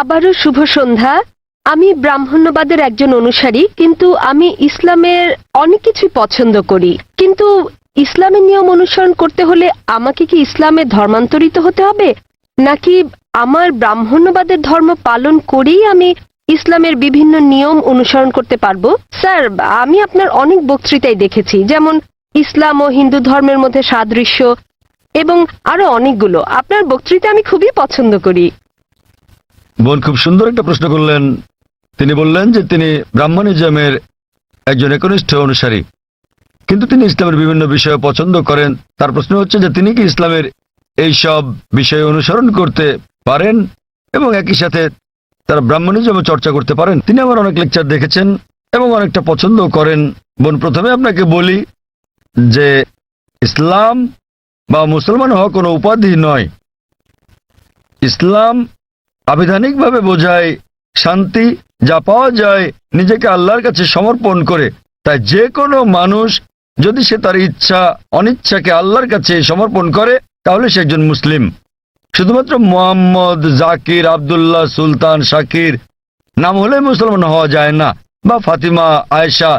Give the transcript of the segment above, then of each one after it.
আবারও শুভ সন্ধ্যা। আমি ব্রাহ্মণ্যবাদের একজন অনুসারী, কিন্তু আমি ইসলামের অনেক কিছুই পছন্দ করি। কিন্তু ইসলামের নিয়ম অনুসরণ করতে হলে আমাকে কি ইসলামে ধর্মান্তরিত হতে হবে? নাকি আমার ব্রাহ্মণ্যবাদের ধর্ম পালন করেই আমি ইসলামের বিভিন্ন নিয়ম অনুসরণ করতে পারব? স্যার, আমি আপনার অনেক বক্তৃতাই দেখেছি, যেমন ইসলাম ও হিন্দু ধর্মের মধ্যে সাদৃশ্য এবং আরও অনেকগুলো। আপনার বক্তৃতা আমি খুবই পছন্দ করি। বোন খুব সুন্দর একটা প্রশ্ন করলেন। তিনি বললেন যে তিনি ব্রাহ্মণিজমের একজন একনিষ্ঠ অনুসারী। কিন্তু তিনি ইসলামের বিভিন্ন বিষয় পছন্দ করেন। তার প্রশ্ন হচ্ছে যে তিনি কি ইসলামের এই সব বিষয় অনুসরণ করতে পারেন এবং একই সাথে তারা ব্রাহ্মণিজম চর্চা করতে পারেন? তিনি আমার অনেক লেকচার দেখেছেন এবং অনেকটা পছন্দ করেন। বোন, প্রথমে আপনাকে বলি যে ইসলাম বা মুসলমান হওয়া কোনো উপাধি নয়। ইসলাম আবিধানিকভাবে বোঝায় শান্তি যা পাওয়া যায় নিজেকে আল্লাহর কাছে সমর্পণ করে। তাই যে কোনো মানুষ যদি সে তার ইচ্ছা, অনিচ্ছাকে আল্লাহর কাছে সমর্পণ করে, তাহলে সে একজন মুসলিম। শুধুমাত্র মোহাম্মদ, জাকির, আব্দুল্লাহ, সুলতান, শাকির নাম হলে মুসলমান হওয়া যায় না। বা ফাতিমা, আয়েশা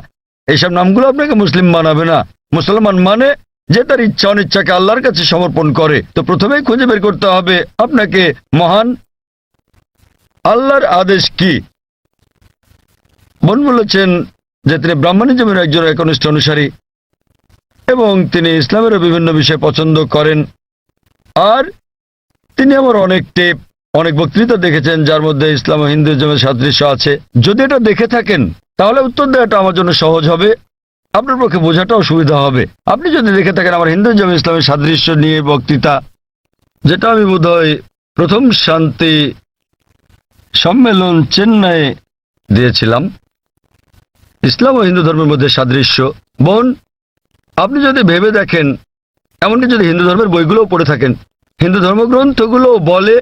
এইসব নামগুলো আপনাকে মুসলিম বানাবে না। মুসলমান মানে যে তার ইচ্ছা, অনিচ্ছাকে আল্লাহর কাছে সমর্পণ করে। তো প্রথমেই খুঁজে বের করতে হবে আপনাকে মহান আল্লাহর আদেশ কি? বোন বলেছেন যে তিনি ব্রাহ্মণিজমের একজন একনিষ্ঠ অনুসারী এবং তিনি ইসলামেরও বিভিন্ন বিষয় পছন্দ করেন। আর তিনি আমার অনেক টেপ, অনেক বক্তৃতা দেখেছেন যার মধ্যে ইসলাম ও হিন্দুজমের সাদৃশ্য আছে। যদি এটা দেখে থাকেন, তাহলে উত্তর দেওয়াটা আমার জন্য সহজ হবে। আপনার পক্ষে বোঝাটাও সুবিধা হবে। আপনি যদি দেখে থাকেন আমার হিন্দুজম ইসলামের সাদৃশ্য নিয়ে বক্তৃতা, যেটা আমি বোধহয় প্রথম শান্তি সম্মেলন চেন্নাইয়ে দিয়েছিলাম। ইসলাম ও হিন্দু ধর্মের মধ্যে সাদৃশ্য। বোন, আপনি যদি ভেবে দেখেন, এমনকি যদি হিন্দু ধর্মের বইগুলোও পড়ে থাকেন, হিন্দু ধর্মগ্রন্থগুলো বলে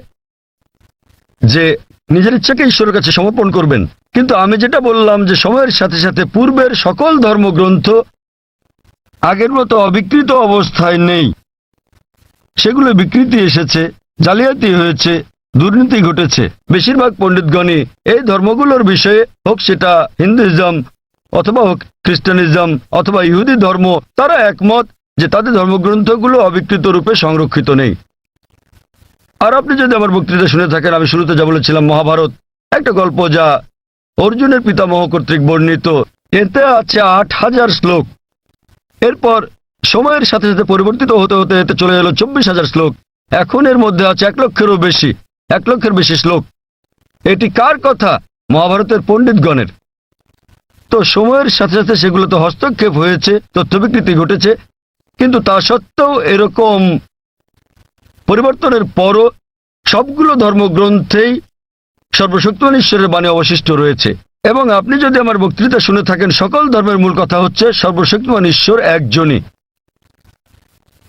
যে নিজের ইচ্ছাকে ঈশ্বরের কাছে সমর্পণ করবেন। কিন্তু আমি যেটা বললাম যে সময়ের সাথে সাথে পূর্বের সকল ধর্মগ্রন্থ আগের মতো অবিকৃত অবস্থায় নেই। সেগুলো বিকৃতি এসেছে, জালিয়াতি হয়েছে দুর্নীতি ঘটেছে। বেশিরভাগ পণ্ডিতগণই এই ধর্মগুলোর বিষয়ে হোক সেটা হিন্দুইজম অথবা হোক খ্রিস্টানিজম অথবা ইহুদি ধর্ম, তারা একমত যে তাদের ধর্মগ্রন্থগুলো অবিকৃত রূপে সংরক্ষিত নেই। আর আপনি যদি আমার বক্তৃতা শুনে থাকেন, আমি শুরুতে যা বলেছিলাম, মহাভারত, একটা গল্প যা অর্জুনের পিতামহ কর্তৃক বর্ণিত। এতে আছে আট হাজার শ্লোক। এরপর সময়ের সাথে সাথে পরিবর্তিত হতে হতে এতে চলে এলো চব্বিশ হাজার শ্লোক। এখন এর মধ্যে আছে এক লক্ষেরও বেশি। এক লক্ষের বেশি শ্লোক। এটি কার কথা? মহাভারতের পণ্ডিতগণের। তো সময়ের সাথে সাথে সেগুলোতে হস্তক্ষেপ হয়েছে তথ্য বিকৃতি ঘটেছে, কিন্তু তা সত্ত্বেও এরকম পরিবর্তনের পরও সবগুলো ধর্মগ্রন্থেই সর্বশক্তিমান ঈশ্বরের বাণী অবশিষ্ট রয়েছে। এবং আপনি যদি আমার বক্তৃতা শুনে থাকেন, সকল ধর্মের মূল কথা হচ্ছে সর্বশক্তিমান ঈশ্বর একজনই।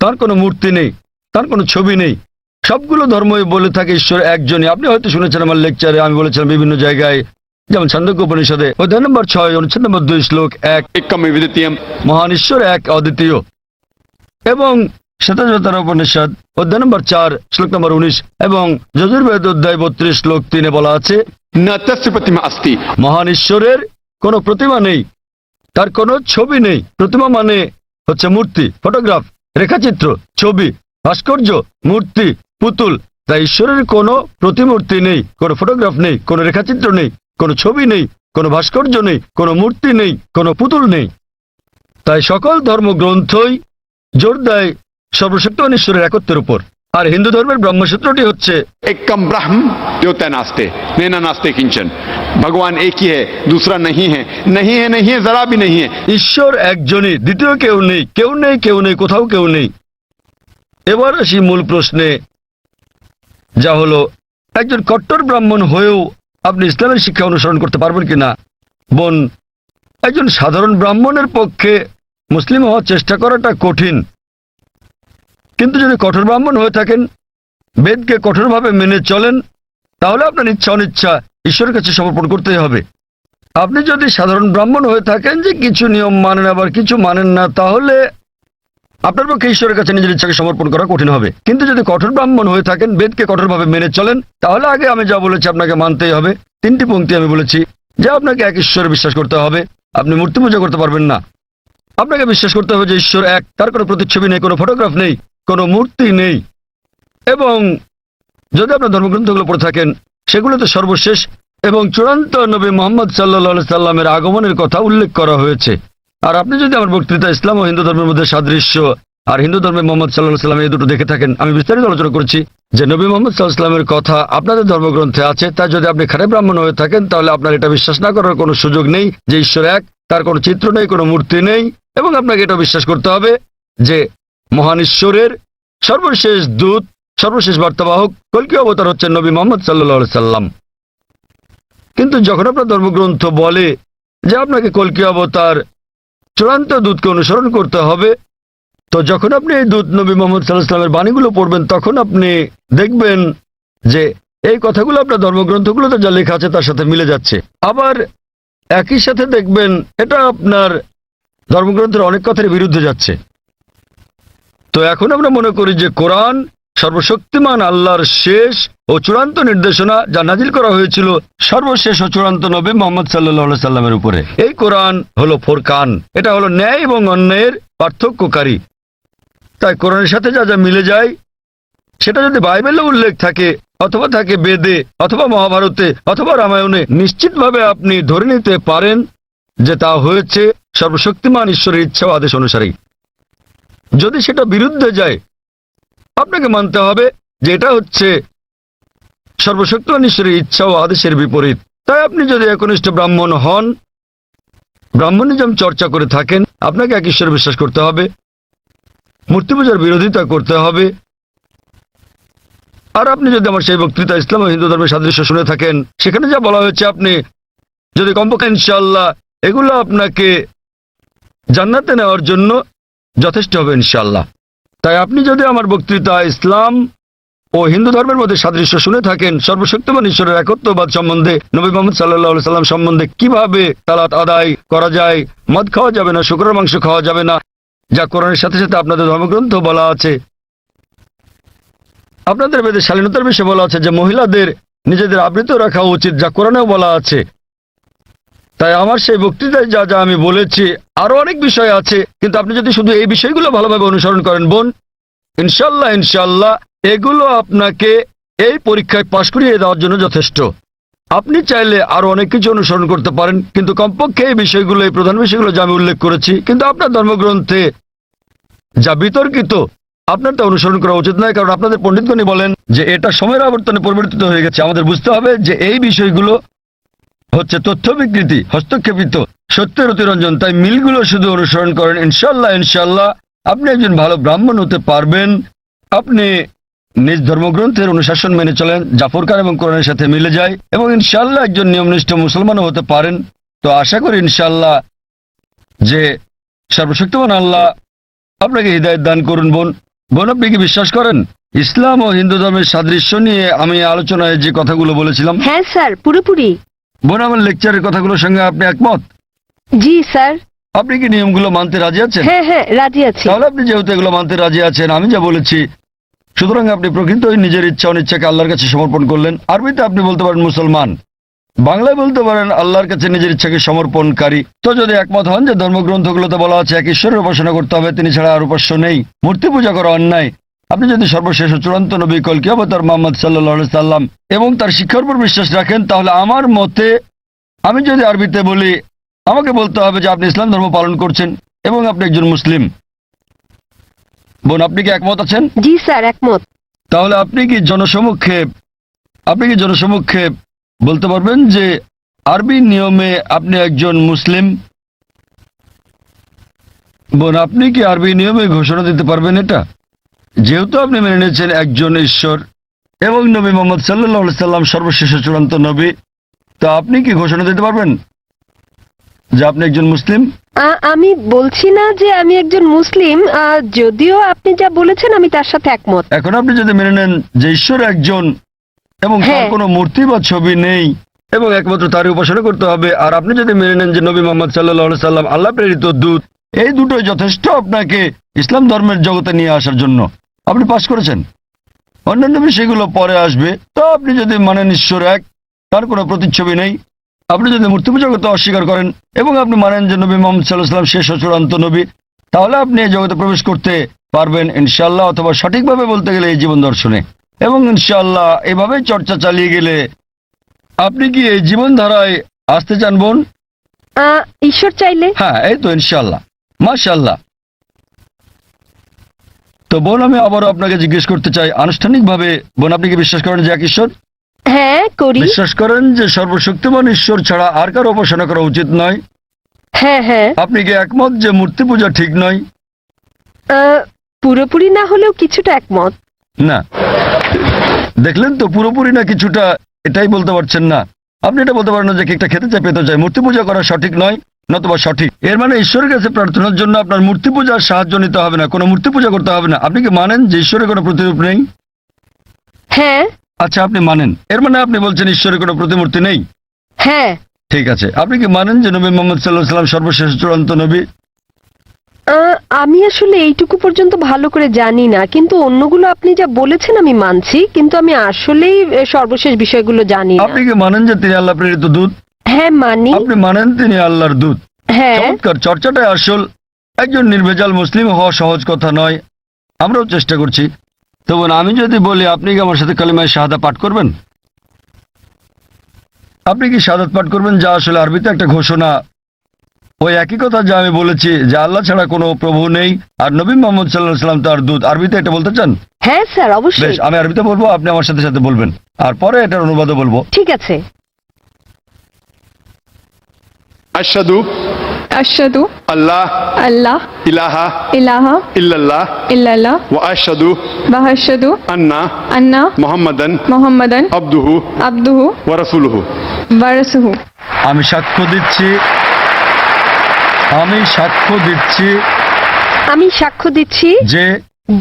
তার কোনো মূর্তি নেই, তার কোনো ছবি নেই সবগুলো ধর্মই বলে থাকে ঈশ্বর একজনই। আপনি হয়তো শুনেছেন আমার লেকচারে আমি বলেছিলাম বিভিন্ন জায়গায় যেমন ছন্দক উপনিষদে অধ্যায় নম্বর ছয় অনুচ্ছেদ নম্বর দুই শ্লোক এক। মহান ঈশ্বর এক অদ্বিতীয়। এবং শ্বেতার উপনিষদ অধ্যায় নম্বর চার শ্লোক নম্বর উনিশ এবং যজুর্বেদ অধ্যায় বত্রিশ শ্লোক তিনে বলা আছে মহান ঈশ্বরের কোনো প্রতিমা নেই তার কোনো ছবি নেই। প্রতিমা মানে হচ্ছে মূর্তি ফটোগ্রাফ রেখাচিত্র ছবি ভাস্কর্য মূর্তি পুতুল। তাই ঈশ্বরের কোনো প্রতিমূর্তি নেই কোনো ফটোগ্রাফ নেই কোনো রেখাচিত্র নেই কোনো ছবি নেই কোনো ভাস্কর্য নেই কোনো মূর্তি নেই কোনো পুতুল নেই। তাই সকল ধর্মগ্রন্থই জোর দেয় সর্বশক্তিমান ঈশ্বরের একত্বের উপর। আর হিন্দু ধর্মের ব্রহ্মসূত্রটি হচ্ছে একম ব্রাহ্ম দেবতা নাস্তে নেনা নাস্তে কিঞ্চন। ভগবান একই হে দুসরা নহি হে নহি হে নহি হে জরা ভি নহি হে। ঈশ্বর একজনই দ্বিতীয় কেউ নেই কেউ নেই কেউ নেই কোথাও কেউ নেই। এবার আসি মূল প্রশ্নে যা হলো, একজন কট্টর ব্রাহ্মণ হয়েও আপনি ইসলামের শিক্ষা অনুসরণ করতে পারবেন কিনা? বোন, একজন সাধারণ ব্রাহ্মণের পক্ষে মুসলিম হওয়ার চেষ্টা করাটা কঠিন। কিন্তু যদি কঠোর ব্রাহ্মণ হয়ে থাকেন, বেদকে কঠোরভাবে মেনে চলেন, তাহলে আপনার ইচ্ছা অনিচ্ছা ঈশ্বরের কাছে সমর্পণ করতেই হবে। আপনি যদি সাধারণ ব্রাহ্মণ হয়ে থাকেন যে কিছু নিয়ম মানেন, আবার কিছু মানেন না, তাহলে আপনার পক্ষে ঈশ্বরের কাছে নিজের ইচ্ছাকে সমর্পণ করা কঠিন হবে। কিন্তু যদি কঠোর ব্রাহ্মণ হয়ে থাকেন, বেদকে কঠোরভাবে মেনে চলেন, তাহলে আগে আমি যা বলেছি আপনাকে মানতেই হবে। তিনটি পঙ্ক্তি আমি বলেছি, যে আপনাকে এক ঈশ্বরে বিশ্বাস করতে হবে। আপনি মূর্তি পূজা করতে পারবেন না। আপনাকে বিশ্বাস করতে হবে যে ঈশ্বর এক, তার কোনো প্রতিচ্ছবি নেই, কোনো ফটোগ্রাফ নেই, কোনো মূর্তি নেই। এবং যদি আপনার ধর্মগ্রন্থগুলো পড়ে থাকেন সেগুলোতে সর্বশেষ এবং চূড়ান্ত নবী মোহাম্মদ সাল্লা সাল্লামের আগমনের কথা উল্লেখ করা হয়েছে। আর আপনি যদি আমার বক্তৃতা ইসলাম ও হিন্দু ধর্মের মধ্যে সাদৃশ্য আর হিন্দু ধর্মে মোহাম্মদ সাল্লাহ সাল্লাম এই দুটো দেখে থাকেন, আমি বিস্তারিত আলোচনা করছি যে নবী মোহাম্মদ সাল্লাহ সাল্লামের কথা আপনাদের ধর্মগ্রন্থে আছে, তাই যদি আপনি খারাপ ব্রাহ্মণ হয়ে থাকেন, তাহলে আপনার এটা বিশ্বাস না করার কোনো সুযোগ নেই যে ঈশ্বর এক, তার কোনো চিত্র নেই, কোনো মূর্তি নেই এবং আপনাকে এটা বিশ্বাস করতে হবে যে মহান ঈশ্বরের সর্বশেষ দূত, সর্বশেষ বার্তাবাহক, কলকি অবতার হচ্ছেন নবী মোহাম্মদ সাল্লাহ সাল্লাম কিন্তু যখন আপনার ধর্মগ্রন্থ বলে যে আপনাকে কলকি অবতার চূড়ান্ত দূতকে অনুসরণ করতে হবে। তো যখন আপনি এই দূত নবী মোহাম্মদ সাল্লাহ সাল্লামের বাণীগুলো পড়বেন, তখন আপনি দেখবেন যে এই কথাগুলো আপনার ধর্মগ্রন্থগুলোতে যা লেখা আছে তার সাথে মিলে যাচ্ছে। আবার একই সাথে দেখবেন এটা আপনার ধর্মগ্রন্থের অনেক কথার বিরুদ্ধে যাচ্ছে। তো এখন আমরা মনে করি যে কোরআন সর্বশক্তিমান আল্লাহর শেষ ও চূড়ান্ত নির্দেশনা যা নাজিল করা হয়েছিল সর্বশেষ ও চূড়ান্ত নবী মোহাম্মদ সাল্লাহ সাল্লামের উপরে। এই কোরআন হলো ফোরকান। এটা হলো ন্যায় এবং অন্যায়ের পার্থক্যকারী। তাই কোরআনের সাথে যা যা মিলে যায়, সেটা যদি বাইবেলে উল্লেখ থাকে, অথবা থাকে বেদে, অথবা মহাভারতে, অথবা রামায়ণে, নিশ্চিতভাবে আপনি ধরে নিতে পারেন যে তা হয়েছে সর্বশক্তিমান ঈশ্বরের ইচ্ছা ও আদেশ অনুসারেই। যদি সেটা বিরুদ্ধে যায় আপনাকে মানতে হবে যে এটা হচ্ছে সর্বশক্তিমান ঈশ্বরের ইচ্ছা ও আদেশের বিপরীত। তাই আপনি যদি একনিষ্ঠ ব্রাহ্মণ হন ব্রাহ্মণিজম চর্চা করে থাকেন, আপনাকে এক ঈশ্বর বিশ্বাস করতে হবে, মূর্তি পূজার বিরোধিতা করতে হবে। আর আপনি যদি আমার সেই বক্তৃতা ইসলাম ও হিন্দু ধর্মের সাদৃশ্য শুনে থাকেন, সেখানে যা বলা হয়েছে আপনি, যদি কমপক্ষে ইনশাল্লাহ এগুলো আপনাকে জান্নাতে নেওয়ার জন্য যথেষ্ট হবে ইনশাল্লাহ তাই আপনি যদি আমার বক্তৃতা ইসলাম ও হিন্দু ধর্মের মধ্যে সাদৃশ্য শুনে থাকেন, সর্বশক্তিমান ঈশ্বরের একত্ববাদ সম্বন্ধে নবী মোহাম্মদ সাল্লাহ সাল্লাম সম্বন্ধে কীভাবে তালাত আদায় করা যায়, মদ খাওয়া যাবে না, শুক্রের মাংস খাওয়া যাবে না, যা কোরআনের সাথে সাথে আপনাদের ধর্মগ্রন্থ বলা আছে। আপনাদের বেদে শালীনতার বিষয়ে বলা আছে যে মহিলাদের নিজেদের আবৃত রাখা উচিত, যা কোরআনেও বলা আছে। তাই আমার সেই বক্তৃতায় যা যা আমি বলেছি, আরও অনেক বিষয় আছে, কিন্তু আপনি যদি শুধু এই বিষয়গুলো ভালোভাবে অনুসরণ করেন, বোন, ইনশাল্লাহ ইনশাল্লাহ, এগুলো আপনাকে এই পরীক্ষায় পাশ করিয়ে দেওয়ার জন্য যথেষ্ট। আপনি চাইলে আরও অনেক কিছু অনুসরণ করতে পারেন, কিন্তু কমপক্ষে এই বিষয়গুলো, এই প্রধান বিষয়গুলো যা আমি উল্লেখ করেছি, কিন্তু আপনার ধর্মগ্রন্থে যা বিতর্কিত আপনার তা অনুসরণ করা উচিত নয়, কারণ আপনাদের পণ্ডিতগণই বলেন যে এটা সময়ের আবর্তনে পরিবর্তিত হয়ে গেছে। আমাদের বুঝতে হবে যে এই বিষয়গুলো হচ্ছে তথ্য বিকৃতি, হস্তক্ষেপিত। সত্যের অতিরঞ্জন, তাই মিলগুলো শুধু অনুসরণ করেন। ইনশাল্লাহ ইনশাল্লাহ আপনি একজন ভালো ব্রাহ্মণ হতে পারবেন। আপনি নিজ ধর্মগ্রন্থের অনুশাসন মেনে চলেন, জাফর খান এবং কোরআনের সাথে মিলে যায়, এবং ইনশাল্লাহ একজন নিয়মনিষ্ঠ মুসলমানও হতে পারেন। তো আশা করি ইনশাল্লাহ যে সর্বশক্তিমান আল্লাহ আপনাকে হৃদায়ত দান করুন, বোন। বোন, আপনি কি বিশ্বাস করেন? ইসলাম ও হিন্দু ধর্মের সাদৃশ্য নিয়ে আমি আলোচনায় যে কথাগুলো বলেছিলাম হ্যাঁ স্যার, পুরোপুরি। বোন আমার লেকচারের কথাগুলোর সঙ্গে আপনি একমত? জি স্যার। আপনি কি নিয়মগুলো মানতে রাজি আছেন? হ্যাঁ হ্যাঁ রাজি আছি। তাহলে আপনি যেহেতু এগুলো মানতে রাজি আছেন আমি যা বলেছি সুতরাং আপনি প্রকৃতই নিজের ইচ্ছা অনিচ্ছাকে আল্লাহর কাছে সমর্পণ করলেন। আরবিতে আপনি বলতে পারেন মুসলমান। বাংলায় বলতে পারেন আল্লাহর কাছে নিজের ইচ্ছাকে সমর্পণকারী। তো যদি একমত হন যে ধর্মগ্রন্থগুলোতে বলা আছে এক ঈশ্বরের উপাসনা করতে হবে তিনি ছাড়া আর উপাস্য নেই। মূর্তি পূজা করা অন্যায়। আপনি যদি সর্বশেষ ও চূড়ান্ত নবী কলকি অবতার মোহাম্মদ সাল্লাহ সাল্লাম এবং তার শিক্ষার উপর বিশ্বাস রাখেন তাহলে আমার মতে আমি যদি আরবিতে বলি আমাকে বলতে হবে যে আপনি ইসলাম ধর্ম পালন করছেন এবং আপনি একজন মুসলিম। বোন আপনি কি একমত আছেন? জি স্যার একমত। তাহলে আপনি কি জনসমক্ষে আপনি কি জনসমক্ষে বলতে পারবেন যে আরবি নিয়মে আপনি একজন মুসলিম? বোন আপনি কি আরবি নিয়মে ঘোষণা দিতে পারবেন এটা? যেহেতু আপনি মেনে নিয়েছেন একজন ঈশ্বর এবং নবী মোহাম্মদ সাল্লাহ সাল্লাম সর্বশেষ চূড়ান্ত নবী তো আপনি কি ঘোষণা দিতে পারবেন যে আপনি একজন মুসলিম? আমি বলছি না যে আমি একজন মুসলিম যদিও আপনি যা বলেছেন আমি তার সাথে একমত। এখন আপনি যদি মেনে নেন যে ঈশ্বর একজন এবং তার হ্যাঁ। কোনো মূর্তি বা ছবি নেই এবং একমাত্র তারই উপাসনা করতে হবে আর আপনি যদি মেনে নেন যে নবী মোহাম্মদ সাল্লাহ সাল্লাম আল্লাহ প্রেরিত দূত এই দুটোই যথেষ্ট আপনাকে ইসলাম ধর্মের জগতে নিয়ে আসার জন্য। আপনি পাশ করেছেন। অন্যান্য বিষয়গুলো পরে আসবে। তো আপনি যদি মানেন ঈশ্বর এক তার কোনো প্রতিচ্ছবি নেই। আপনি যদি মূর্তি পূজা করতে অস্বীকার করেন এবং আপনি মানেন যে নবী মোহাম্মদ সাল্লাহ সাল্লাম শেষ চূড়ান্ত নবী তাহলে আপনি এই জগতে প্রবেশ করতে পারবেন ইনশাল্লাহ অথবা সঠিকভাবে বলতে গেলে এই জীবন দর্শনে। এবং ইনশাল্লাহ এভাবে চর্চা চালিয়ে গেলে আপনি কি এই জীবনধারায় আসতে চান বোন? ঈশ্বর চাইলে। হ্যাঁ এই তো ইনশাল্লাহ মাশাল্লাহ তো বোন আমি আবারও আপনাকে জিজ্ঞেস করতে চাই আনুষ্ঠানিকভাবে বোন আপনি কি বিশ্বাস করেন যে এক ঈশ্বর? হ্যাঁ করি। বিশ্বাস করেন যে সর্বশক্তিমান ঈশ্বর ছাড়া আর কারও উপাসনা করা উচিত নয়? হ্যাঁ হ্যাঁ। আপনি কি একমত যে মূর্তি পূজা ঠিক নয়? আহ, পুরোপুরি না হলেও কিছুটা একমত। না। দেখলেন তো পুরোপুরি না কিছুটা এটাই বলতে পারছেন না। আপনি এটা বলতে পারেন না যে কেকটা খেতে চাই পেতে চাই মূর্তি পূজা করা সঠিক নয়। নতুবা সঠিক। এর মানে ঈশ্বরের কাছে প্রার্থনার জন্য আপনার মূর্তি পূজার সাহায্য নিতে হবে না কোনো মূর্তি পূজা করতে হবে না। আপনি কি মানেন যে ঈশ্বরের কোনো প্রতিরূপ নেই? হ্যাঁ। আচ্ছা আপনি মানেন। এর মানে আপনি বলছেন ঈশ্বরের কোনো প্রতিমূর্তি নেই? হ্যাঁ। ঠিক আছে। আপনি কি মানেন যে নবী মোহাম্মদ সাল্লাহ সাল্লাম সর্বশেষ চূড়ান্ত নবী? আহ, আমি আসলে এইটুকু পর্যন্ত ভালো করে জানি না কিন্তু অন্যগুলো আপনি যা বলেছেন আমি মানছি কিন্তু আমি আসলেই এ, সর্বশেষ বিষয়গুলো জানি না। আপনি কি মানেন যে তিনি আল্লাহ প্রেরিত দূত? হ্যাঁ মানি। আপনি মানেন তিনি আল্লাহর দূত। হ্যাঁ। চমৎকার চর্চাটাই আসল। একজন নির্ভেজাল মুসলিম হওয়া সহজ কথা নয়। আমরাও চেষ্টা করছি। তো আমি যদি বলি আপনি কি আমার সাথে কালিমায় শাহাদা পাঠ করবেন? আপনি কি শাহাদাত পাঠ করবেন? যা আসলে আরবিতে একটা ঘোষণা। ওই একই কথা যা আমি বলেছি যে আল্লাহ ছাড়া কোনো প্রভু নেই। আর নবী মোহাম্মদ সাল্লাহ সাল্লাম তার দূত। আরবিতে এটা বলতে চান? হ্যাঁ স্যার অবশ্যই। আমি আরবিতে বলব আপনি আমার সাথে সাথে বলবেন। আর পরে এটার অনুবাদও বলব। ঠিক আছে। আশাদু আশাদু আল্লাহ আল্লাহ ইলাহা ইলাহা ইল্লাল্লাহ ইল্লাল্লাহ ওয়া আশাদু ওয়া আশাদু আন্না আন্না মুহাম্মাদান মুহাম্মাদান আবদুহু আবদুহু ওয়া রাসূলুহু ওয়া রাসূলুহু আমি সাক্ষ্য দিচ্ছি। আমি সাক্ষ্য দিচ্ছি আমি সাক্ষ্য দিচ্ছি যে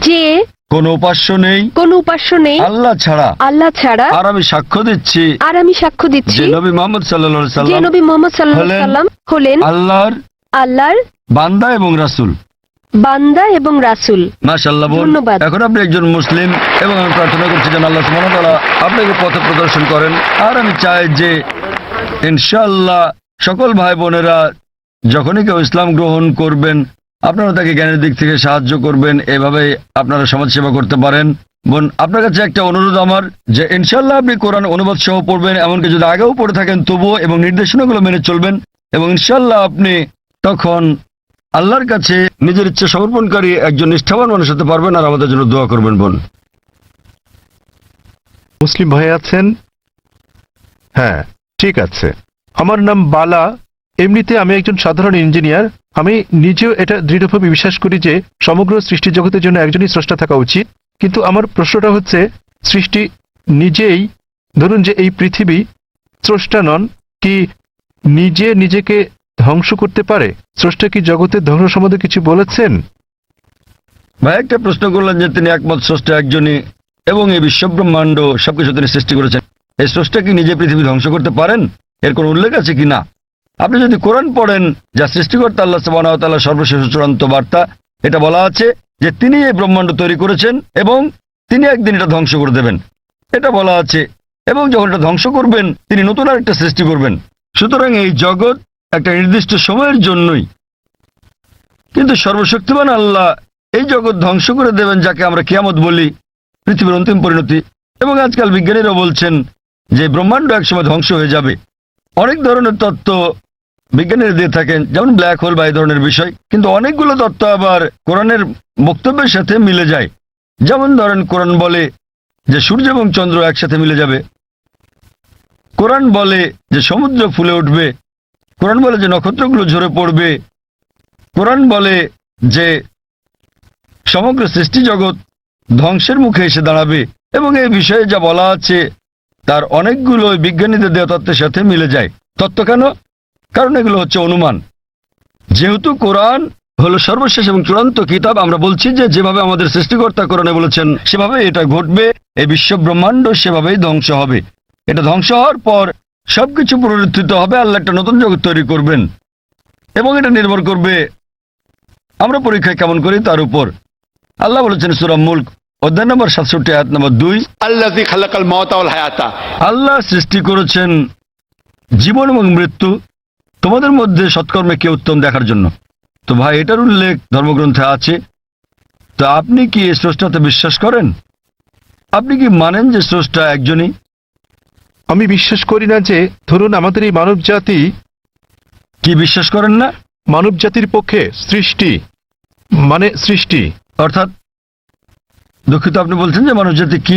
যে কোনো উপাস্য নেই। কোনো উপাস্য নেই। আল্লাহ ছাড়া। আল্লাহ ছাড়া। আর আমি সাক্ষ্য দিচ্ছি। আর আমি সাক্ষ্য দিচ্ছি। যে নবী মোহাম্মদ সাল্লাহ যে সাল্লাম নবী মোহাম্মদ সাল্লাহ হলেন সাল্লাম হলেন আল্লাহর আল্লাহর বান্দা এবং রাসূল। বান্দা এবং রাসূল। মাশাআল্লাহ ধন্যবাদ। এখন আপনি একজন মুসলিম এবং আমি প্রার্থনা করছি যেন আল্লাহ সুবহানাহু ওয়া তাআলা আপনাকে পথ প্রদর্শন করেন। আর আমি চাই যে ইনশাআল্লাহ সকল ভাই বোনেরা যখনই কেউ ইসলাম গ্রহণ করবেন আপনারা তাকে জ্ঞানের দিক থেকে সাহায্য করবেন এভাবে আপনারা সমাজসেবা করতে পারেন। বোন, আপনার কাছে একটা অনুরোধ আমার যে ইনশাল্লাহ আপনি কোরআন অনুবাদ সহ পড়বেন, এমনকি যদি আগেও পড়ে থাকেন, তবুও এবং নির্দেশনাগুলো মেনে চলবেন এবং ইনশাল্লাহ আপনি তখন আল্লাহর কাছে নিজের ইচ্ছা সমর্পণকারী একজন নিষ্ঠাবান মানুষ হতে পারবেন আর আমাদের জন্য দোয়া করবেন, বোন। মুসলিম ভাই আছেন? হ্যাঁ ঠিক আছে। আমার নাম বালা। এমনিতে আমি একজন সাধারণ ইঞ্জিনিয়ার, আমি নিজেও এটা দৃঢ়ভাবে বিশ্বাস করি যে সমগ্র সৃষ্টি জগতের জন্য একজনই স্রষ্টা থাকা উচিত। কিন্তু আমার প্রশ্নটা হচ্ছে, সৃষ্টি নিজেই, ধরুন যে এই পৃথিবী স্রষ্টা নন, কি নিজে নিজেকে ধ্বংস করতে পারে? স্রষ্টা কি জগতের ধ্বংস সম্বন্ধে কিছু বলেছেন? ভাই, একটা প্রশ্ন করলেন যে তিনি একমত স্রষ্টা একজনই এবং এই বিশ্বব্রহ্মাণ্ড সবকিছু তিনি সৃষ্টি করেছেন। এই স্রষ্টা কি নিজে পৃথিবী ধ্বংস করতে পারেন? এর কোনো উল্লেখ আছে কি না? আপনি যদি কোরআন পড়েন, যা সৃষ্টিকর্তা আল্লাহ তাআলার সর্বশেষ চূড়ান্ত বার্তা, এটা বলা আছে যে তিনি এই ব্রহ্মাণ্ড তৈরি করেছেন এবং তিনি একদিন এটা ধ্বংস করে দেবেন। এটা বলা আছে। এবং যখন এটা ধ্বংস করবেন, তিনি নতুন আরেকটা সৃষ্টি করবেন। সুতরাং এই জগৎ একটা নির্দিষ্ট সময়ের জন্যই। কিন্তু সর্বশক্তিমান আল্লাহ এই জগৎ ধ্বংস করে দেবেন যাকে আমরা কিয়ামত বলি, পৃথিবীর অন্তিম পরিণতি। এবং আজকাল বিজ্ঞানীরা বলছেন যে ব্রহ্মাণ্ড একসময় ধ্বংস হয়ে যাবে। অনেক ধরনের তত্ত্ব বিজ্ঞানীরা দিয়ে থাকেন, যেমন ব্ল্যাক হোল বা এই ধরনের বিষয়, কিন্তু অনেকগুলো তত্ত্ব আবার কোরআনের বক্তব্যের সাথে মিলে যায়। যেমন ধরেন কোরআন বলে যে সূর্য এবং চন্দ্র একসাথে মিলে যাবে। কোরআন বলে যে সমুদ্র ফুলে উঠবে। কোরআন বলে যে নক্ষত্রগুলো ঝরে পড়বে। কোরআন বলে যে সমগ্র সৃষ্টি জগৎ ধ্বংসের মুখে এসে দাঁড়াবে। এবং এই বিষয়ে যা বলা আছে তার অনেকগুলো বিজ্ঞানীদের দেওয়া তত্ত্বের সাথে মিলে যায়। তত্ত্ব কেন? কারণ এগুলো হচ্ছে অনুমান। যেহেতু কোরআন হলো সর্বশেষ এবং চূড়ান্ত কিতাব, আমরা বলছি যে যেভাবে আমাদের সৃষ্টিকর্তা কোরআনে বলেছেন, সেভাবে এটা ঘটবে এই বিশ্ব ব্রহ্মাণ্ড সেভাবেই ধ্বংস হবে। এটা ধ্বংস হওয়ার পর সবকিছু পুনরুত্থিত হবে, আল্লাহ একটা নতুন জগৎ তৈরি করবেন। এবং এটা নির্ভর করবে আমরা পরীক্ষায় কেমন করি? তার উপর। আল্লাহ বলেছেন সুরাম মুল্ক অধ্যায় নম্বর সাতষট্টি হাত নম্বর দুই। আল্লাহ খালাকাল মতাউল হায়াতা। আল্লাহ সৃষ্টি করেছেন জীবন এবং মৃত্যু। তোমাদের মধ্যে সৎকর্মে কে উত্তম দেখার জন্য? তো ভাই এটার উল্লেখ ধর্মগ্রন্থে আছে। তো আপনি কি এই স্রষ্টাতে বিশ্বাস করেন? আপনি কি মানেন যে স্রষ্টা একজনই? আমি বিশ্বাস করি না যে ধরুন আমাদের এই মানব জাতি কি বিশ্বাস করেন না? মানব জাতির পক্ষে সৃষ্টি মানে সৃষ্টি। অর্থাৎ দুঃখিত আপনি বলছেন যে মানব জাতি কি?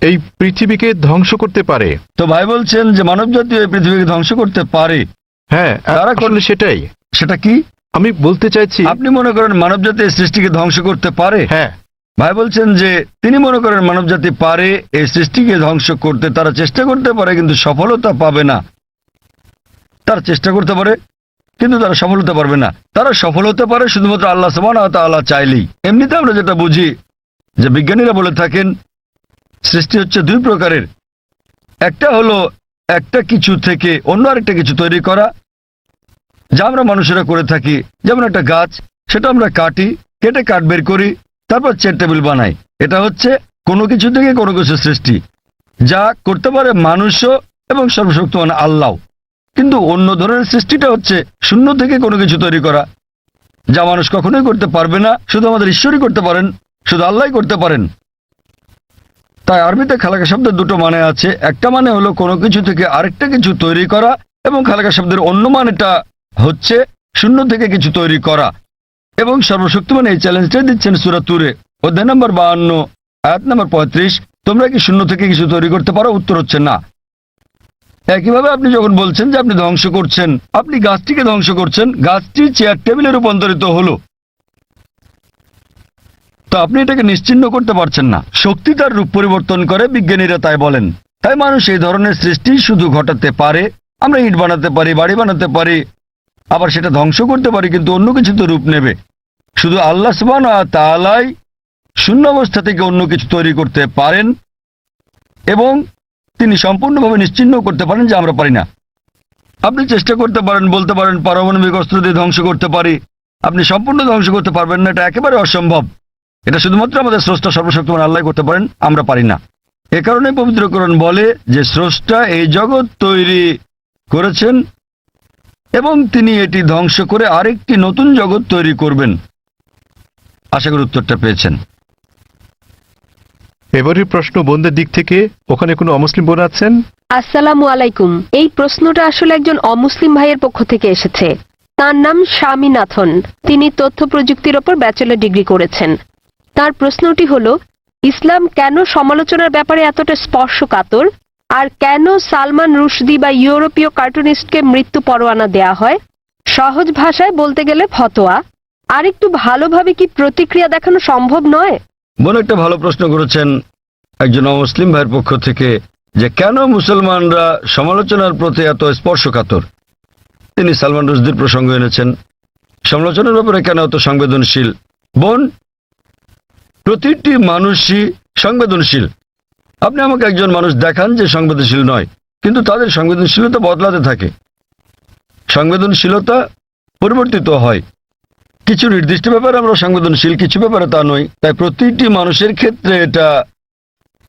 এই পৃথিবীকে ধ্বংস করতে পারে। তো ভাই বলছেন যে মানব জাতি এই পৃথিবীকে ধ্বংস করতে পারে। হ্যাঁ তারা আসলে সেটাই। সেটা কি? আমি বলতে চাইছি আপনি মনে করেন মানব জাতি এই সৃষ্টিকে ধ্বংস করতে পারে? হ্যাঁ। ভাই বলছেন যে তিনি মনে করেন মানব জাতি পারে এই সৃষ্টিকে ধ্বংস করতে তারা চেষ্টা করতে পারে কিন্তু সফলতা পাবে না। তারা চেষ্টা করতে পারে কিন্তু তারা সফল হতে পারবে না। তারা সফল হতে পারে শুধুমাত্র আল্লাহ সমান আল্লাহ চাইলেই। এমনিতে আমরা যেটা বুঝি যে বিজ্ঞানীরা বলে থাকেন, সৃষ্টি হচ্ছে দুই প্রকারের। একটা হলো একটা কিছু থেকে অন্য আরেকটা কিছু তৈরি করা, যা আমরা মানুষেরা করে থাকি। যেমন একটা গাছ, সেটা আমরা কাটি, কেটে কাঠ বের করি, তারপর চেয়ার টেবিল বানাই। এটা হচ্ছে কোনো কিছু থেকে কোনো কিছু সৃষ্টি, যা করতে পারে মানুষও এবং সর্বশক্তিমান আল্লাহ কিন্তু অন্য ধরনের সৃষ্টিটা হচ্ছে শূন্য থেকে কোনো কিছু তৈরি করা, যা মানুষ কখনোই করতে পারবে না, শুধু আমাদের ঈশ্বরই করতে পারেন। শুধু আল্লাহই করতে পারেন। তাই আরবিতে খালাকা শব্দের দুটো মানে আছে। একটা মানে হলো কোনো কিছু থেকে আরেকটা কিছু তৈরি করা এবং খালাকা শব্দের অন্য মানেটা হচ্ছে শূন্য থেকে কিছু তৈরি করা। এবং সর্বশক্তিমান এই চ্যালেঞ্জটা দিচ্ছেন সুরা তুরে। অধ্যায় নম্বর বাহান্ন আয়াত নম্বর পঁয়ত্রিশ, তোমরা কি শূন্য থেকে কিছু তৈরি করতে পারো? উত্তর হচ্ছে না। একইভাবে আপনি যখন বলছেন যে আপনি ধ্বংস করছেন, আপনি গাছটিকে ধ্বংস করছেন, গাছটি চেয়ার টেবিলে রূপান্তরিত হলো। তো আপনি এটাকে নিশ্চিন্ন করতে পারছেন না। শক্তি তার রূপ পরিবর্তন করে, বিজ্ঞানীরা তাই বলেন। তাই মানুষ এই ধরনের সৃষ্টি শুধু ঘটাতে পারে, আমরা ইট বানাতে পারি, বাড়ি বানাতে পারি, আবার সেটা ধ্বংস করতে পারি, কিন্তু অন্য কিছু তো রূপ নেবে। শুধু আল্লাহ সুবান তালাই শূন্য অবস্থা থেকে অন্য কিছু তৈরি করতে পারেন এবং তিনি সম্পূর্ণভাবে নিশ্চিন্ন করতে পারেন যে আমরা পারি না। আপনি চেষ্টা করতে পারেন, বলতে পারেন, পারমাণবিক অস্ত্র দিয়ে ধ্বংস করতে পারি। আপনি সম্পূর্ণ ধ্বংস করতে পারবেন না, এটা একেবারে অসম্ভব। এটা শুধুমাত্র আমাদের স্রষ্টা সর্বশক্তিমান আল্লাহ করতে পারেন আমরা পারি না। এ কারণে পবিত্রকরণ বলে যে স্রষ্টা এই জগৎ তৈরি করেছেন এবং তিনি এটি ধ্বংস করে আরেকটি নতুন জগৎ তৈরি করবেন। আশা করি উত্তরটা পেয়েছেন। এবারের প্রশ্ন বোনদের দিক থেকে ওখানে কোনো অমুসলিম বোন আছেন? আসসালামু আলাইকুম। এই প্রশ্নটা আসলে একজন অমুসলিম ভাইয়ের পক্ষ থেকে এসেছে। তার নাম স্বামীনাথন তিনি তথ্য প্রযুক্তির ওপর ব্যাচেলর ডিগ্রি করেছেন। তার প্রশ্নটি হলো, ইসলাম কেন সমালোচনার ব্যাপারে এতটা স্পর্শকাতর? আর কেন সালমান রুশদি বা ইউরোপীয় কার্টুনিস্টকে মৃত্যু পরোয়ানা দেয়া হয়? সহজ ভাষায় বলতে গেলে ফতোয়া। আর একটু ভালোভাবে কি প্রতিক্রিয়া দেখানো সম্ভব নয়? বোন একটা ভালো প্রশ্ন করেছেন একজন অমুসলিম ভাইয়ের পক্ষ থেকে যে কেন মুসলমানরা সমালোচনার প্রতি এত স্পর্শকাতর? তিনি সালমান রুশদির প্রসঙ্গ এনেছেন। সমালোচনার ব্যাপারে কেন এত সংবেদনশীল? বোন প্রতিটি মানুষই সংবেদনশীল। আপনি আমাকে একজন মানুষ দেখান যে সংবেদনশীল নয়, কিন্তু তাদের সংবেদনশীলতা বদলাতে থাকে। সংবেদনশীলতা পরিবর্তিত হয়। কিছু নির্দিষ্ট ব্যাপারে আমরা সংবেদনশীল, কিছু ব্যাপারে তা নই, তাই প্রতিটি মানুষের ক্ষেত্রে এটা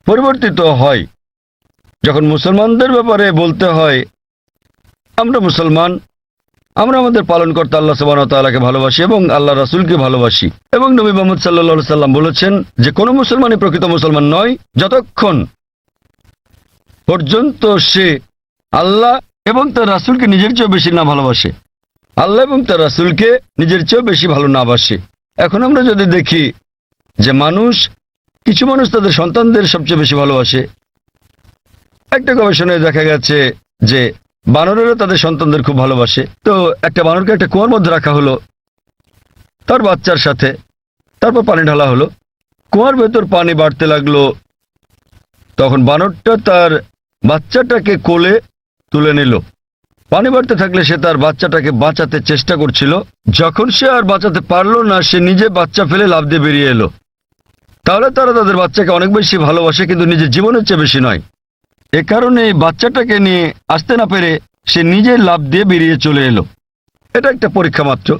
পরিবর্তিত হয়। যখন মুসলমানদের ব্যাপারে বলতে হয়, আমরা মুসলমান আমরা আমাদের পালন পালনকর্তা আল্লাহ সুবাহ তাল্লাহকে ভালোবাসি এবং আল্লাহ রাসুলকে ভালোবাসি। এবং নবী মোহাম্মদ সাল্লা সাল্লাম বলেছেন যে, কোনো মুসলমানই প্রকৃত মুসলমান নয়, যতক্ষণ পর্যন্ত সে আল্লাহ এবং তার রাসুলকে নিজের চেয়েও বেশি না ভালোবাসে, আল্লাহ এবং তার রাসুলকে নিজের চেয়েও বেশি ভালো না বাসে। এখন আমরা যদি দেখি যে, মানুষ, কিছু মানুষ তাদের সন্তানদের সবচেয়ে বেশি ভালোবাসে। একটা গবেষণায় দেখা গেছে যে বানরেরা তাদের সন্তানদের খুব ভালোবাসে। তো একটা বানরকে একটা কুয়ার মধ্যে রাখা হলো। তার বাচ্চার সাথে। তারপর পানি ঢালা হলো। কুয়ার ভেতর পানি বাড়তে লাগল। তখন বানরটা তার বাচ্চাটাকে কোলে তুলে নিল। পানি বাড়তে থাকলে সে তার বাচ্চাটাকে বাঁচাতে চেষ্টা করছিল। যখন সে আর বাঁচাতে পারল না, সে নিজে বাচ্চা ফেলে লাভ দিয়ে বেরিয়ে এলো। তাহলে তারা তাদের বাচ্চাকে অনেক বেশি ভালোবাসে, কিন্তু নিজের জীবনের চেয়ে বেশি নয়। এ কারণে বাচ্চাটাকে নিয়ে আসতে না পেরে সে নিজের লাভ দিয়ে বেরিয়ে চলে এলো। এটা একটা পরীক্ষা মাত্র।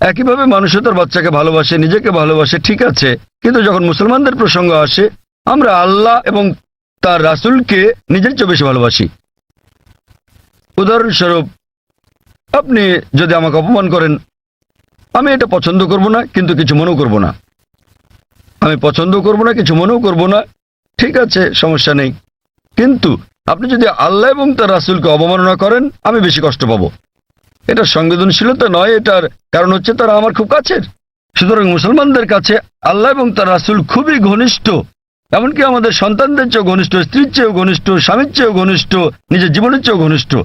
একইভাবে মানুষও তার বাচ্চাকে ভালোবাসে, নিজেকে ভালোবাসে, ঠিক আছে। কিন্তু যখন মুসলমানদের প্রসঙ্গ আসে, আমরা আল্লাহ এবং তার রাসূলকে নিজের চেয়ে বেশি ভালোবাসি। উদাহরণস্বরূপ, আপনি যদি আমাকে অপমান করেন, আমি এটা পছন্দ করব না, কিন্তু কিছু মনেও করব না। আমি পছন্দ করব না, কিছু মনেও করব না। ঠিক আছে, সমস্যা নেই। কিন্তু আপনি যদি আল্লাহ এবং তার রাসুলকে অবমাননা করেন, আমি বেশি কষ্ট পাবো। এটা সংবেদনশীলতা নয়, এটার কারণ হচ্ছে তারা আমার খুব কাছের। সুতরাং মুসলমানদের কাছে আল্লাহ এবং তার রাসুল খুবই ঘনিষ্ঠ। এমনকি আমাদের সন্তানদের চেয়েও ঘনিষ্ঠ, স্ত্রীর চেয়েও ঘনিষ্ঠ, স্বামীর চেয়েও ঘনিষ্ঠ, নিজের জীবনের চেয়েও ঘনিষ্ঠ।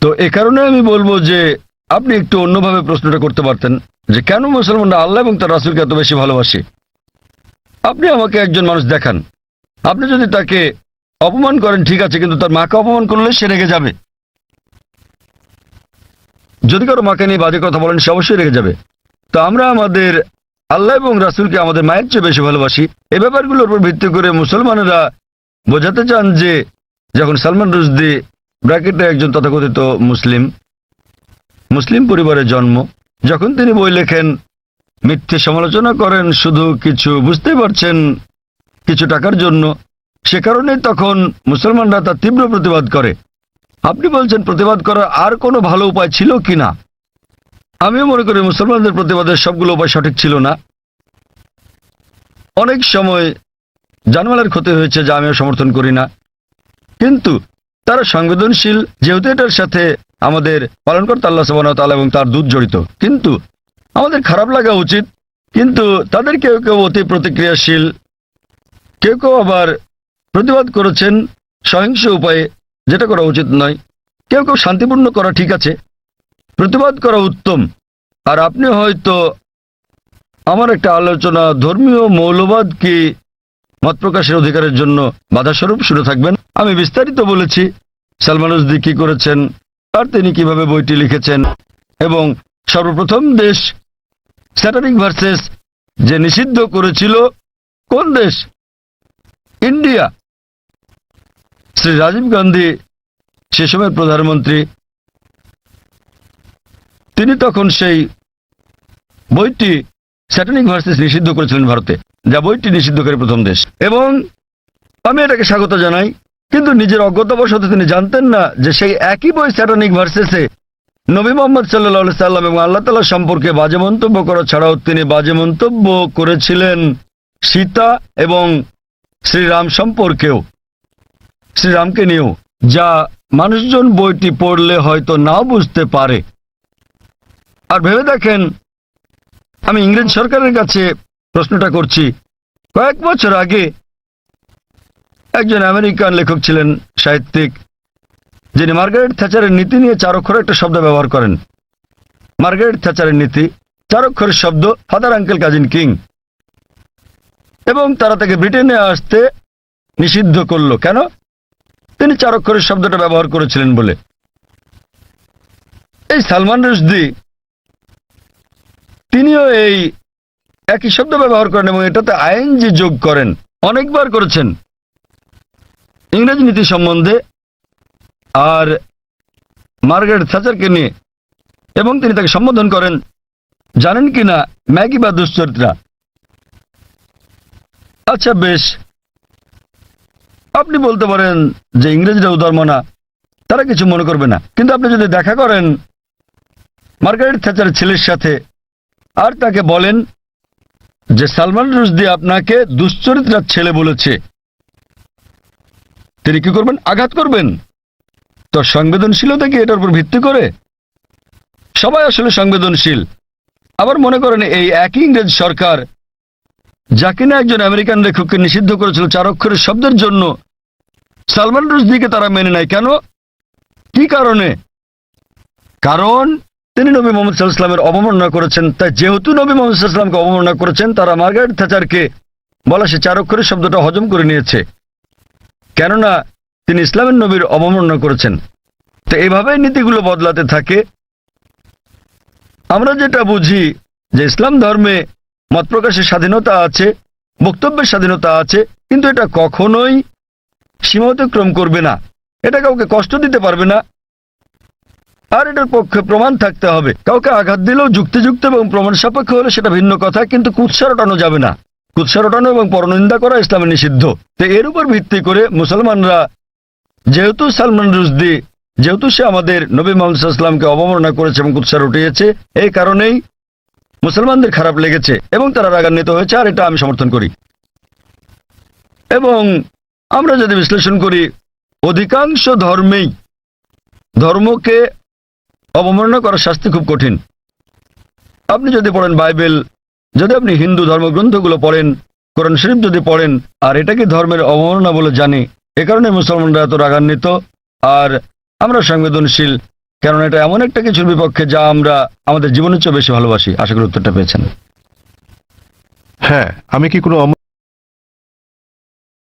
তো এ কারণে আমি বলব যে, আপনি একটু অন্যভাবে প্রশ্নটা করতে পারতেন যে, কেন মুসলমানরা আল্লাহ এবং তার রাসূলকে এত বেশি ভালোবাসে? আপনি আমাকে একজন মানুষ দেখান। আপনি যদি তাকে অপমান করেন, ঠিক আছে, কিন্তু তার মাকে অপমান করলে সে রেগে যাবে। যদি কারও মাকে নিয়ে বাজে কথা বলেন, সে অবশ্যই রেগে যাবে। তো আমরা আমাদের আল্লাহ এবং রাসূলকে আমাদের মায়ের চেয়ে বেশি ভালোবাসি। এই ব্যাপারগুলোর উপর ভিত্তি করে মুসলমানেরা বোঝাতে চান যে, যখন সালমান রুশদি ব্র্যাকেটে একজন তথাকথিত মুসলিম মুসলিম পরিবারের জন্ম, যখন তিনি বই লেখেন, মিথ্যে সমালোচনা করেন, শুধু কিছু বুঝতে পারছেন কিছু টাকার জন্য। সে কারণে তখন মুসলমানরা তার তীব্র প্রতিবাদ করে। আপনি বলছেন প্রতিবাদ করার আর কোনো ভালো উপায় ছিল কি না? আমিও মনে করি মুসলমানদের প্রতিবাদের সবগুলো উপায় সঠিক ছিল না। অনেক সময় জানমালের ক্ষতি হয়েছে যা আমিও সমর্থন করি না। কিন্তু তারা সংবেদনশীল, যেহেতু এটার সাথে আমাদের পালনকর্তা আল্লাহ তাআলা এবং তার দুধ জড়িত। কিন্তু আমাদের খারাপ লাগা উচিত। কিন্তু তাদের কেউ কেউ অতি প্রতিক্রিয়াশীল কেউ কেউ আবার প্রতিবাদ করেছেন সহিংস উপায়ে, যেটা করা উচিত নয়। কেউ কেউ শান্তিপূর্ণ করা ঠিক আছে। প্রতিবাদ করা উত্তম। আর আপনি হয়তো আমার একটা আলোচনা ধর্মীয় মৌলবাদ কি মত প্রকাশের অধিকারের জন্য বাধাস্বরূপ শুরু থাকবেন। আমি বিস্তারিত বলেছি সালমানুজদি কি করেছেন, আর তিনি কীভাবে বইটি লিখেছেন, এবং সর্বপ্রথম দেশ স্যাটারিক ভার্সেস যে নিষিদ্ধ করেছিল, কোন দেশ? ইন্ডিয়া। শ্রী রাজীব গান্ধী, সে সময়ের প্রধানমন্ত্রী, তিনি তখন সেই বইটি স্যাটানিক ভার্সেস নিষিদ্ধ করেছিলেন ভারতে, যা বইটি নিষিদ্ধ করে প্রথম দেশ। এবং আমি এটাকে স্বাগত জানাই, কিন্তু নিজের অজ্ঞতাবশত তিনি জানতেন না যে সেই একই বই স্যাটানিক ভার্সেসে নবী মোহাম্মদ সাল্লাহ সাল্লাম এবং আল্লাহ তালা সম্পর্কে বাজে মন্তব্য করা ছাড়াও তিনি বাজে মন্তব্য করেছিলেন সীতা এবং শ্রীরাম সম্পর্কেও। শ্রীরামকে নিয়েও, যা মানুষজন বইটি পড়লে হয়তো নাও বুঝতে পারে। আর ভেবে দেখেন, আমি ইংরেজ সরকারের কাছে প্রশ্নটা করছি। কয়েক বছর আগে একজন আমেরিকান লেখক ছিলেন, সাহিত্যিক, যিনি মার্গারেট থ্যাচারের নীতি নিয়ে চার অক্ষরে একটা শব্দ ব্যবহার করেন। মার্গারেট থ্যাচারের নীতি চার অক্ষরের শব্দ ফাদার আঙ্কেল কাজিন কিং এবং তারা তাকে ব্রিটেনে আসতে নিষিদ্ধ করল। কেন? তিনি চারক্ষরের শব্দটা ব্যবহার করেছিলেন বলে। এই সালমান রুশদি, তিনিও এই একই শব্দ ব্যবহার করেন এবং এটাতে আইএনজি যোগ করেন। অনেকবার করেছেন। ইংরেজ নীতি সম্বন্ধে আর মার্গারেট থ্যাচারকে নিয়ে এবং তিনি তাকে সম্বোধন করেন, জানেন কি না ম্যাগি বা দুশ্চরিত্রা? আচ্ছা বেশ। আপনি বলতে পারেন যে ইংরেজরা উদারমনা, তারা কিছু মনে করবে না। কিন্তু আপনি যদি দেখা করেন মার্গারেট থ্যাচারের ছেলের সাথে, আর তাকে বলেন যে সালমান রুশদি আপনাকে দুশ্চরিত্রার ছেলে বলেছে, তিনি কি করবেন? আঘাত করবেন? তো সংবেদনশীলতা কি এটার উপর ভিত্তি করে? সবাই আসলে সংবেদনশীল। আবার মনে করেন এই একই ইংরেজ সরকার যা কিনা একজন আমেরিকান লেখককে নিষিদ্ধ করেছিল চার অক্ষরের শব্দের জন্য, সালমান রুশদিকে তারা মেনে নেয়। কেন? কি কারণে? কারণ তিনি নবী মোহাম্মদ সাল্লামের অবমাননা করেছেন। তাই যেহেতু নবী মোহাম্মদ সাল্লামকে অবমাননা করেছেন, তারা মার্গারেট থ্যাচারকে বলা সে চার অক্ষরের শব্দটা হজম করে নিয়েছে। কেননা তিনি ইসলামের নবীর অবমাননা করেছেন। তো এভাবেই নীতিগুলো বদলাতে থাকে। আমরা যেটা বুঝি যে ইসলাম ধর্মে মত প্রকাশের স্বাধীনতা আছে, বক্তব্যের স্বাধীনতা আছে, কিন্তু এটা কখনোই সীমা অতিক্রম করবে না। এটা কাউকে কষ্ট দিতে পারবে না। আর এটার পক্ষে প্রমাণ থাকতে হবে। কাউকে আঘাত দিলেও যুক্তিযুক্ত এবং প্রমাণ সাপেক্ষ হলে সেটা ভিন্ন কথা, কিন্তু কুৎসা রটানো যাবে না। কুৎসা রটানো এবং পরনিন্দা করা ইসলামে নিষিদ্ধ। তো এর উপর ভিত্তি করে মুসলমানরা, যেহেতু সালমান রুজদি যেহেতু সে আমাদের নবী মোহাম্মদ সাল্লামকে অবমাননা করেছে এবং কুৎসা রটিয়েছে, এই কারণেই মুসলমানদের খারাপ লেগেছে এবং তারা রাগান্বিত হয়েছে, আর এটা আমি সমর্থন করি। এবং আমরা যদি বিশ্লেষণ করি, অধিকাংশ ধর্মেই ধর্মকে অবমাননা করার শাস্তি খুব কঠিন। আপনি যদি পড়েন বাইবেল, যদি আপনি হিন্দু ধর্মগ্রন্থগুলো পড়েন, কোরআন শরীফ যদি পড়েন, আর এটাকে ধর্মের অবমাননা বলে জানি, এ কারণে মুসলমানরা এত রাগান্বিত, আর আমরা সংবেদনশীল কারণ এটা এমন একটা কিছুর বিপক্ষে যা আমরা আমাদের জীবনের চেয়ে বেশি ভালোবাসি। আশা করি উত্তরটা পেয়েছেন। হ্যাঁ আমি কি কোনো